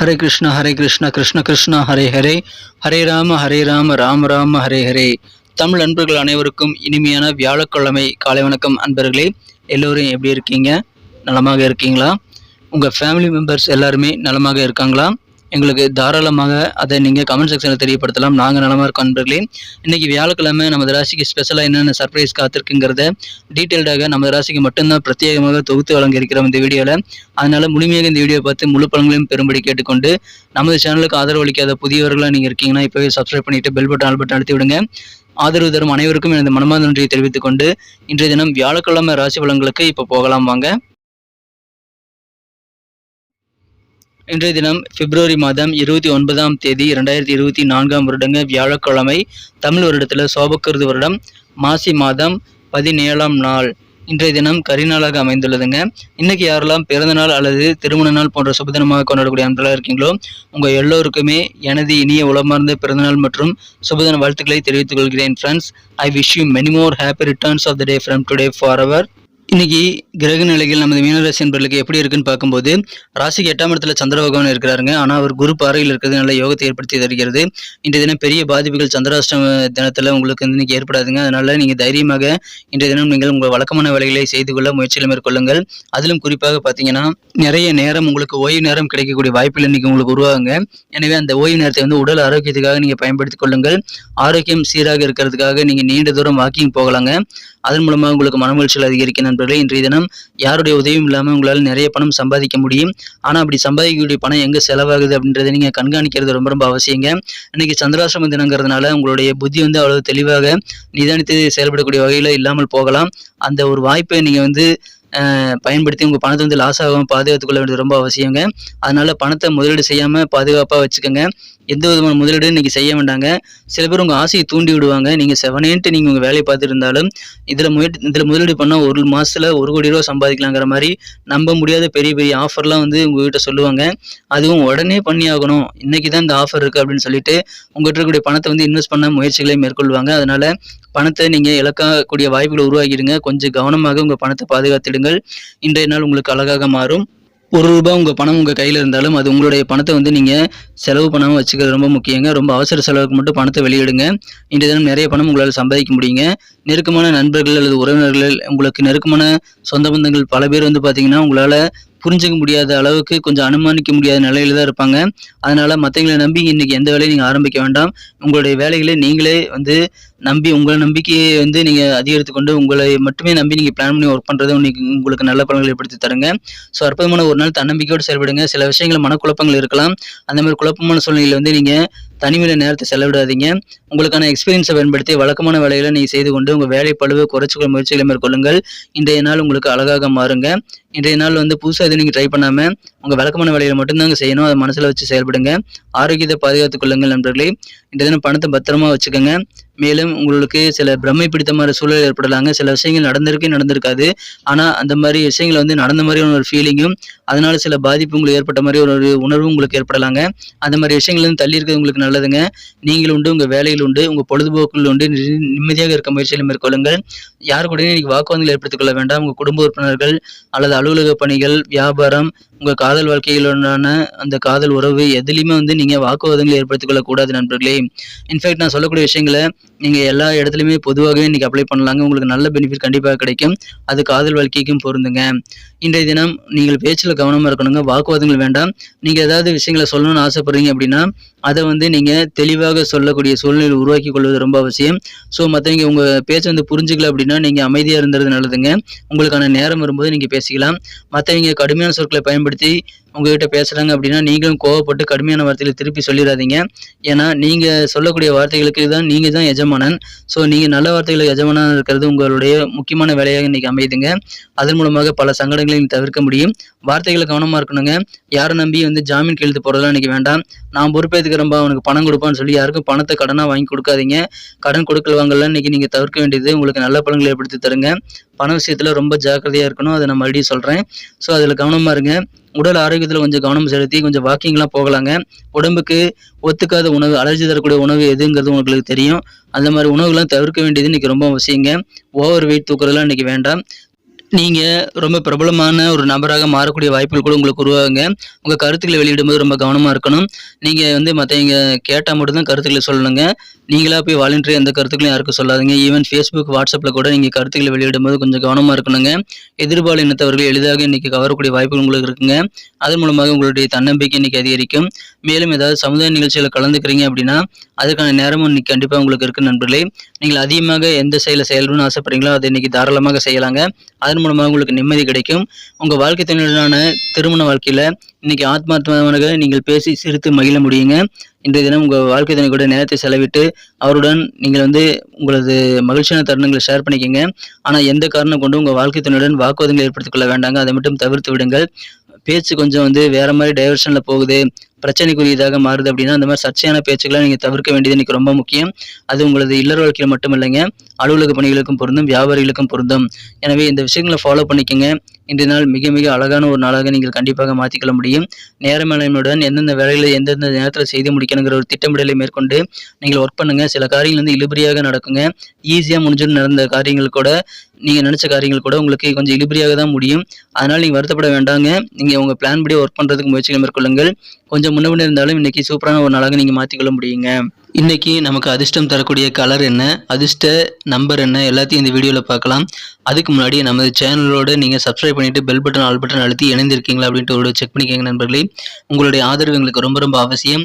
ஹரே கிருஷ்ணா ஹரே கிருஷ்ணா கிருஷ்ண கிருஷ்ணா ஹரே ஹரே. ஹரே ராம ஹரே ராம ராம ராம ஹரே ஹரே. தமிழ் அன்பர்கள் அனைவருக்கும் இனிமையான வியாழக்கிழமை காலை வணக்கம் அன்பர்களே. எல்லோரும் எப்படி இருக்கீங்க? நலமாக இருக்கீங்களா? உங்கள் ஃபேமிலி மெம்பர்ஸ் எல்லாருமே நலமாக இருக்காங்களா? எங்களுக்கு தாராளமாக அதை நீங்கள் கமெண்ட் செக்ஷனில் தெரியப்படுத்தலாம். நாங்கள் நலமாக இருக்கோம் நண்பர்களே. இன்றைக்கி வியாழக்கிழமை நமது ராசிக்கு ஸ்பெஷலாக என்னென்ன சர்ப்ரைஸ் காத்திருக்குங்கிறத டீட்டெயில்டாக நமது ராசிக்கு மட்டும்தான் பிரத்யேகமாக தொகுத்து வழங்கியிருக்கிறோம் இந்த வீடியோவில் அதனால் முழுமையாக இந்த வீடியோ பார்த்து முழு பலன்களையும் பெறும்படி கேட்டுக்கொண்டு நமது சேனலுக்கு ஆதரவு அளிக்காத புதியவர்களாக நீங்கள் இருக்கீங்கன்னா இப்போவே சப்ஸ்கிரைப் பண்ணிவிட்டு பெல் பட்டன் ஆல் பட்டன் அழுத்தி விடுங்க. ஆதரவு தரும் அனைவருக்கும் எனது மனமார்ந்த நன்றியை தெரிவித்துக் கொண்டு இன்றைய தினம் வியாழக்கிழமை ராசி பலன்களுக்கு இப்போ போகலாம் வாங்க. இன்றைய தினம் பிப்ரவரி மாதம் இருபத்தி ஒன்பதாம் தேதி இரண்டாயிரத்தி இருபத்தி நான்காம் வருடங்க வியாழக்கிழமை தமிழ் வருடத்தில் சோபக்கருது வருடம் மாசி மாதம் பதினேழாம் நாள். இன்றைய தினம் கரிநாளாக அமைந்துள்ளதுங்க. இன்னைக்கு யாரெல்லாம் பிறந்த நாள் அல்லது திருமண நாள் போன்ற சுபதினமாக கொண்டாடக்கூடிய அன்பர்களாக இருக்கீங்களோ உங்கள் எல்லோருக்குமே எனது இனிய உளமார்ந்த பிறந்தநாள் மற்றும் சுபதின வாழ்த்துக்களை தெரிவித்துக் கொள்கிறேன் friends I wish you many more happy returns of the day from today for அவர் இன்னைக்கு கிரக நிலைகள் நமது மீனராசி என்பர்களுக்கு எப்படி இருக்குன்னு பார்க்கும்போது ராசிக்கு எட்டாம் இடத்துல சந்திர பகவான் இருக்கிறாருங்க. ஆனால் அவர் குரு பார்வையில் இருக்கிறது நல்ல யோகத்தை ஏற்படுத்தி தருகிறது. இன்றைய தினம் பெரிய பாதிப்புகள் சந்திராஷ்டம தினத்தில் உங்களுக்கு வந்து இன்னைக்கு ஏற்படாதுங்க. அதனால நீங்கள் தைரியமாக இன்றைய தினம் நீங்கள் உங்கள் வழக்கமான வேலைகளை செய்து கொள்ள முயற்சிகளை மேற்கொள்ளுங்கள். அதிலும் குறிப்பாக பார்த்தீங்கன்னா நிறைய நேரம் உங்களுக்கு ஓய்வு நேரம் கிடைக்கக்கூடிய வாய்ப்புகள் இன்னைக்கு உங்களுக்கு உருவாகுங்க. எனவே அந்த ஓய்வு நேரத்தை வந்து உடல் ஆரோக்கியத்துக்காக நீங்கள் பயன்படுத்திக் கொள்ளுங்கள். ஆரோக்கியம் சீராக இருக்கிறதுக்காக நீங்கள் நீண்ட தூரம் வாக்கிங் போகலாங்க. அதன் மூலமாக உங்களுக்கு மனமகிழ்ச்சிகள் அதிகரிக்க நண்பர்களே. இன்றைய தினம் யாருடைய உதவியும் இல்லாமல் உங்களால் நிறைய பணம் சம்பாதிக்க முடியும். ஆனால் அப்படி சம்பாதிக்கக்கூடிய பணம் எங்கே செலவாகுது அப்படின்றத நீங்கள் கண்காணிக்கிறது ரொம்ப ரொம்ப அவசியங்க. இன்னைக்கு சந்திராசிரம தினங்கிறதுனால உங்களுடைய புத்தி வந்து அவ்வளவு தெளிவாக நிதானித்து செயல்படக்கூடிய வகையில் இல்லாமல் போகலாம். அந்த ஒரு வாய்ப்பை நீங்கள் வந்து பயன்படுத்தி உங்கள் பணத்தை வந்து லாஸ் ஆகாமல் பாதுகாத்துக்கொள்ள வேண்டியது ரொம்ப அவசியங்க. அதனால் பணத்தை முதலீடு செய்யாமல் பாதுகாப்பாக வச்சுக்கோங்க. எந்த விதமான முதலீடும் இன்றைக்கி செய்ய வேண்டாங்க. சில பேர் உங்கள் ஆசையை தூண்டி விடுவாங்க. நீங்கள் செவனேன்ட்டு நீங்கள் உங்கள் வேலையை பார்த்துட்டு இருந்தாலும் இதில் முயற்சி இதில் முதலீடு பண்ணால் ஒரு மாதத்தில் ஒரு கோடி ரூபா சம்பாதிக்கலாங்கிற மாதிரி நம்ப முடியாத பெரிய பெரிய ஆஃபர்லாம் வந்து உங்ககிட்ட சொல்லுவாங்க. அதுவும் உடனே பண்ணி ஆகணும். இன்றைக்கி தான் இந்த ஆஃபர் இருக்குது அப்படின்னு சொல்லிட்டு உங்கள்கிட்ட இருக்கக்கூடிய பணத்தை வந்து இன்வெஸ்ட் பண்ண முயற்சிகளை மேற்கொள்வாங்க. அதனால் பணத்தை நீங்கள் இழக்கக்கூடிய வாய்ப்புகளை உருவாக்கிடுங்க. கொஞ்சம் கவனமாக உங்கள் பணத்தை பாதுகாத்துடுங்க. பாதுகாத்திடுங்கள் இன்றைய நாள் உங்களுக்கு அழகாக மாறும். ஒரு ரூபாய் உங்கள் பணம் உங்கள் கையில் இருந்தாலும் அது உங்களுடைய பணத்தை வந்து நீங்கள் செலவு பண்ணாமல் வச்சுக்கிறது ரொம்ப முக்கியங்க. ரொம்ப அவசர செலவுக்கு மட்டும் பணத்தை வெளியிடுங்க. இன்றைய தினம் நிறைய பணம் உங்களால் சம்பாதிக்க முடியுங்க. நெருக்கமான நண்பர்கள் அல்லது உறவினர்கள் உங்களுக்கு நெருக்கமான சொந்த பந்தங்கள் பல பேர் வந்து பார்த்தீங்கன்னா உங்களால் புரிஞ்சுக்க முடியாத அளவுக்கு கொஞ்சம் அனுமானிக்க முடியாத நிலையில தான் இருப்பாங்க. அதனால மற்றவங்களை நம்பி இன்னைக்கு எந்த வேலையும் நீங்கள் ஆரம்பிக்க வேண்டாம். உங்களுடைய வேலைகளை நீங்களே வந்து நம்பி உங்களை நம்பிக்கையை வந்து நீங்கள் அதிகரித்து கொண்டு உங்களை மட்டுமே நம்பி நீங்கள் பிளான் பண்ணி ஒர்க் பண்ணுறது இன்னைக்கு உங்களுக்கு நல்ல பலன்களை ஏற்படுத்தி தருங்க. ஸோ அற்புதமான ஒரு நாள் தன்னம்பிக்கையோடு செயல்படுங்க. சில விஷயங்கள் மனக்குழப்பங்கள் இருக்கலாம். அந்த மாதிரி குழப்பமான சூழ்நிலையில் வந்து நீங்கள் தனிமையில் நேரத்தை செலவிடாதீங்க. உங்களுக்கான எக்ஸ்பீரியன்ஸை பயன்படுத்தி வழக்கமான வேலைகளை நீங்கள் செய்து கொண்டு உங்கள் வேலை பழுவை குறைச்சிக்கொள்ள முயற்சிகளை மேற்கொள்ளுங்கள். இன்றைய நாள் உங்களுக்கு அழகாக மாறுங்க. இன்றைய நாள் வந்து புதுசாக எதுவும் நீங்கள் ட்ரை பண்ணாமல் உங்கள் வழக்கமான வேலைகளை மட்டும்தாங்க செய்யணும். அதை மனசில் வச்சு செயல்படுங்க. ஆரோக்கியத்தை பாதுகாத்துக் கொள்ளுங்கள் நண்பர்களே. இன்றைய தினம் பணத்தை பத்திரமா வச்சுக்கோங்க. மேலும் உங்களுக்கு சில பிரமை பிடித்த மாதிரி சூழல் ஏற்படலாங்க. சில விஷயங்கள் நடந்திருக்கே நடந்திருக்காது. ஆனால் அந்த மாதிரி விஷயங்கள் வந்து நடந்த மாதிரியான ஒரு ஃபீலிங்கும் அதனால சில பாதிப்பு உங்களுக்கு ஏற்பட்ட மாதிரி ஒரு உணர்வும் உங்களுக்கு ஏற்படலாங்க. அந்த மாதிரி விஷயங்கள் வந்து தள்ளி இருக்கிறது உங்களுக்கு நல்லதுங்க. நீங்கள் உண்டு உங்கள் வேலையில் உண்டு உங்கள் பொழுதுபோக்குகள் உண்டு. நி- நிம்மதியாக இருக்க முயற்சியில் மேற்கொள்ளுங்கள். யாரு கூடயும் இன்னைக்கு வாக்குவாதங்கள் ஏற்படுத்திக் கொள்ள வேண்டாம். உங்கள் குடும்ப உறுப்பினர்கள் அல்லது அலுவலக பணிகள் வியாபாரம் உங்கள் காதல் வாழ்க்கையிலான அந்த காதல் உறவு எதுலேயுமே வந்து நீங்கள் வாக்குவாதங்களை ஏற்படுத்திக் கொள்ளக்கூடாது நண்பர்களே இன்ஃபேக்ட் நான் சொல்லக்கூடிய விஷயங்களை நீங்கள் எல்லா இடத்துலையுமே பொதுவாகவே இன்றைக்கி அப்ளை பண்ணலாங்க. உங்களுக்கு நல்ல பெனிஃபிட் கண்டிப்பாக கிடைக்கும். அது காதல் வாழ்க்கைக்கும் பொருந்துங்க. இன்றைய தினம் நீங்கள் பேச்சில் கவனமாக இருக்கணுங்க. வாக்குவாதங்கள் வேண்டாம். நீங்கள் ஏதாவது விஷயங்களை சொல்லணும்னு ஆசைப்படுறீங்க அப்படின்னா அதை வந்து நீங்கள் தெளிவாக சொல்லக்கூடிய சூழ்நிலை உருவாக்கி கொள்வது ரொம்ப அவசியம். ஸோ மற்றவங்க உங்கள் பேச்சை வந்து புரிஞ்சுக்கல அப்படின்னா நீங்கள் அமைதியாக இருந்தது நல்லதுங்க. உங்களுக்கான நேரம் வரும்போது நீங்கள் பேசிக்கலாம். மற்றவங்க கடுமையான சொற்களை பயன்படுத்த बिड़ती உங்ககிட்ட பேசுகிறாங்க அப்படின்னா நீங்களும் கோவப்பட்டு கடுமையான வார்த்தைகளை திருப்பி சொல்லிடாதீங்க. ஏன்னா நீங்கள் சொல்லக்கூடிய வார்த்தைகளுக்கு தான் நீங்கள் தான் எஜமானன். ஸோ நீங்கள் நல்ல வார்த்தைகளை எஜமானன் இருக்கிறது உங்களுடைய முக்கியமான வேலையாக இன்றைக்கி அமையுதுங்க. அதன் மூலமாக பல சங்கடங்களையும் தவிர்க்க முடியும். வார்த்தைகளை கவனமாக இருக்கணுங்க. யாரை நம்பி வந்து ஜாமீன் கையெழுத்து போகிறதெல்லாம் இன்றைக்கி வேண்டாம். நான் பொறுப்பேற்றுக்கிறேன்பா அவனுக்கு பணம் கொடுப்பான்னு சொல்லி யாருக்கும் பணத்தை கடனாக வாங்கி கொடுக்காதீங்க. கடன் கொடுக்கல் வாங்கலாம் இன்னைக்கு நீங்கள் தவிர்க்க வேண்டியது உங்களுக்கு நல்ல பலன்களை ஏற்படுத்தி தருங்க. பண விஷயத்தில் ரொம்ப ஜாக்கிரதையாக இருக்கணும். அதை நான் மறுபடியும் சொல்கிறேன் ஸோ அதில் கவனமாக இருங்க. உடல் ஆரோக்கியத்தில் கொஞ்சம் கவனம் செலுத்தி கொஞ்சம் வாக்கிங்லாம் போகலாங்க. உடம்புக்கு ஒத்துக்காத உணவு அலர்ஜி தரக்கூடிய உணவு எதுங்கிறது உங்களுக்கு தெரியும். அந்த மாதிரி உணவுலாம் தவிர்க்க வேண்டியது இன்னைக்கு ரொம்ப அவசியங்க. ஓவர் வெயிட் தூக்குறதுலாம் இன்னைக்கு வேண்டாம். நீங்கள் ரொம்ப பிரபலமான ஒரு நபராக மாறக்கூடிய வாய்ப்புகள் கூட உங்களுக்கு உருவாகுங்க. உங்கள் கருத்துக்களை வெளியிடும்போது ரொம்ப கவனமாக இருக்கணும். நீங்கள் வந்து மற்றவங்க கேட்டால் மட்டும்தான் கருத்துக்களை சொல்லணுங்க. நீங்களாக போய் வாலண்டரி எந்த கருத்துக்களையும் யாருக்கும் சொல்லாதீங்க. ஈவன் ஃபேஸ்புக் வாட்ஸ்அப்பில் கூட நீங்கள் கருத்துக்களை வெளியிடும்போது கொஞ்சம் கவனமாக இருக்கணுங்க. எதிர்பால இனத்தவர்கள் எளிதாக இன்றைக்கி கவரக்கூடிய வாய்ப்புகள் உங்களுக்கு இருக்குங்க. அதன் மூலமாக உங்களுடைய தன்னம்பிக்கை இன்றைக்கி அதிகரிக்கும். மேலும் ஏதாவது சமுதாய நிகழ்ச்சியில் கலந்துக்கிறீங்க அப்படின்னா அதுக்கான நேரமும் இன்னைக்கு கண்டிப்பாக உங்களுக்கு இருக்குது நண்பர்களே. நீங்கள் அதிகமாக எந்த செயலை செயல்படணும்னு ஆசைப்படுறீங்களோ அதை இன்றைக்கி தாராளமாக செய்யலாங்க. அதன் மூலமாக உங்களுக்கு நிம்மதி கிடைக்கும். உங்கள் வாழ்க்கை துணையுடனான திருமண வாழ்க்கையில் இன்றைக்கி ஆத்மார்த்தமாக நீங்கள் பேசி சிரித்து மகிழ முடியுங்க. இன்றைய தினம் உங்கள் வாழ்க்கை துணை கூட நேரத்தை செலவிட்டு அவருடன் நீங்கள் வந்து உங்களது மகிழ்ச்சியான தருணங்களை ஷேர் பண்ணிக்கோங்க. ஆனால் எந்த காரணம் கொண்டு உங்கள் வாழ்க்கை துணையுடன் வாக்குவாதங்களை ஏற்படுத்திக் கொள்ள வேண்டாங்க. அதை மட்டும் தவிர்த்து விடுங்கள். பேச்சு கொஞ்சம் வந்து வேற மாதிரி டைவர்ஷனில் போகுது. பிரச்சனைக்குரியதாக மாறுது அப்படின்னா அந்த மாதிரி சர்ச்சையான பேச்சுக்களை நீங்கள் தவிர்க்க வேண்டியது எனக்கு ரொம்ப முக்கியம். அது உங்களது இல்லற வாழ்க்கையில் மட்டும் இல்லைங்க அலுவலக பணிகளுக்கும் பொருந்தும் வியாபாரிகளுக்கும் பொருந்தும். எனவே இந்த விஷயங்களை ஃபாலோ பண்ணிக்கோங்க. இன்றைய நாள் மிக மிக அழகான ஒரு நாளாக நீங்கள் கண்டிப்பாக மாற்றிக்கொள்ள முடியும். நேர மேலாண்மையுடன் எந்தெந்த வேலைகளை எந்தெந்த நேரத்தில் செய்து முடிக்கணுங்கிற ஒரு திட்டமிடலை மேற்கொண்டு நீங்கள் ஒர்க் பண்ணுங்கள் சில காரியங்கள் வந்து இழுபறியாக நடக்குங்க. ஈஸியாக முடிஞ்சுன்னு நடந்த காரியங்கள் கூட நீங்கள் நினச்ச காரியங்கள் கூட உங்களுக்கு கொஞ்சம் இழுபறியாக தான் முடியும். அதனால் நீங்கள் வருத்தப்பட வேண்டாங்க. நீங்கள் உங்கள் பிளான் படி ஒர்க் பண்ணுறதுக்கு முயற்சிகள் மேற்கொள்ளுங்கள். கொஞ்சம் முன்ன இருந்தாலும் இன்னைக்கு சூப்பரான ஒரு நாளாக நீங்கள் மாற்றிக்கொள்ள முடியுங்க. இன்னைக்கு நமக்கு அதிர்ஷ்டம் தரக்கூடிய கலர் என்ன அதிர்ஷ்ட நம்பர் என்ன எல்லாத்தையும் இந்த வீடியோவில் பார்க்கலாம். அதுக்கு முன்னாடி நமது சேனலோடு நீங்கள் சப்ஸ்கிரைப் பண்ணிவிட்டு பெல் பட்டன் ஆல் பட்டன் அழுத்தி இணைந்திருக்கீங்களா அப்படின்ட்டு ஒரு செக் பண்ணிக்கோங்க நண்பர்களே. உங்களுடைய ஆதரவு எங்களுக்கு ரொம்ப ரொம்ப அவசியம்.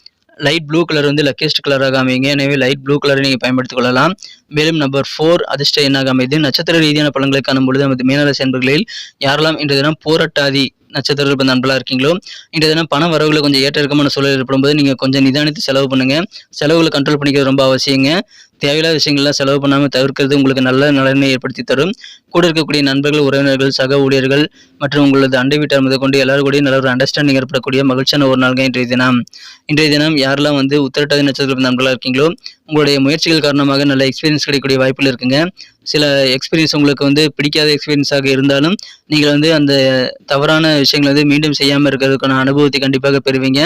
லைட் ப்ளூ கலர் வந்து லக்கியஸ்ட் கலராக அமையுங்க எனவே லைட் ப்ளூ கலரை நீங்கள் பயன்படுத்திக் கொள்ளலாம். மேலும் நம்பர் ஃபோர் அதிர்ஷ்ட எண்ணாக அமைது நட்சத்திர ரீதியான பலன்களை காணும் பொழுது நமது மீனராசி என்பர்களில் யாரெல்லாம் இன்றைய தினம் போராட்டாதி நட்சத்திர அன்பலாக இருக்கீங்களோ இன்றைய தினம் பண வரவுகளை கொஞ்சம் ஏற்ற இறக்கமான சூழல் ஏற்படும் போது நீங்கள் கொஞ்சம் நிதானித்து செலவு பண்ணுங்க. செலவுகளை கண்ட்ரோல் பண்ணிக்கிறது ரொம்ப அவசியங்க. தேவையில்லாத விஷயங்கள்லாம் செலவு பண்ணாமல் தவிர்க்கிறது உங்களுக்கு நல்ல நலனை ஏற்படுத்தி தரும். கூட இருக்கக்கூடிய நண்பர்கள் உறவினர்கள் சக ஊழியர்கள் மற்றும் உங்களது அண்டை வீட்டார் முதல் கொண்டு எல்லாரும் கூட நல்ல ஒரு அண்டர்ஸ்டாண்டிங் ஏற்படக்கூடிய மகிழ்ச்சியான ஒரு நாள்கள் இன்றைய தினம். இன்றைய தினம் யாரெல்லாம் வந்து உத்திரட்டாதி நட்சத்திர நண்பர்களாக இருக்கீங்களோ உங்களுடைய முயற்சிகள் காரணமாக நல்ல எக்ஸ்பீரியன்ஸ் கிடைக்கக்கூடிய வாய்ப்புகள் இருக்குங்க. சில எக்ஸ்பீரியன்ஸ் உங்களுக்கு வந்து பிடிக்காத எக்ஸ்பீரியன்ஸாக இருந்தாலும் நீங்கள் வந்து அந்த தவறான விஷயங்களை வந்து மீண்டும் செய்யாமல் இருக்கிறதுக்கான அனுபவத்தை கண்டிப்பாக பெறுவீங்க.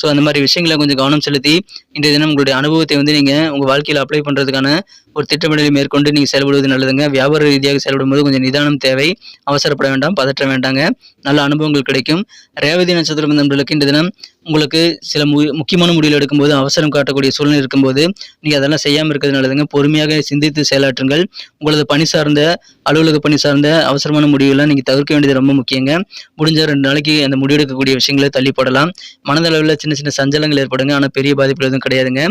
ஸோ அந்த மாதிரி விஷயங்களை கொஞ்சம் கவனம் செலுத்தி இன்றைய தினம் உங்களுடைய அனுபவத்தை வந்து நீங்கள் உங்கள் வாழ்க்கையில் அப்ளை பண்ணுறதுக்கான ஒரு திட்டமிடலை மேற்கொண்டு நீங்கள் செயல்படுவது நல்லதுங்க. வியாபார ரீதியாக செயல்படும் போது கொஞ்சம் நிதானம் தேவை. அவசரப்பட வேண்டாம் பதற்ற வேண்டாங்க. நல்ல அனுபவங்கள் கிடைக்கும். ரேவதி நட்சத்திரம் நண்பர்களுக்கு இந்த தினம் உங்களுக்கு சில மு முக்கியமான முடிவுகள் எடுக்கும்போது அவசரம் காட்டக்கூடிய சூழ்நிலை இருக்கும்போது நீங்கள் அதெல்லாம் செய்யாமல் இருக்கிறது நல்லதுங்க. பொறுமையாக சிந்தித்து செயலாற்றுங்கள். உங்களது பணி சார்ந்த அலுவலக பணி சார்ந்த அவசரமான முடிவுகளை நீங்கள் தவிர்க்க வேண்டியது ரொம்ப முக்கியங்க. முடிஞ்ச ரெண்டு நாளைக்கு அந்த முடிவெடுக்கக்கூடிய விஷயங்களை தள்ளிப்படலாம் மனதளவில் சின்ன சின்ன சஞ்சலங்கள் ஏற்படுங்க. ஆனால் பெரிய பாதிப்புகள் எதுவும் கிடையாதுங்க.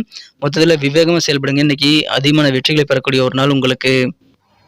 மொத்தத்தில் விவேகமாக செயல்படுங்க. இன்னைக்கு அதிகமான வெற்றிகளை பெறக்கூடிய ஒரு நாள் உங்களுக்கு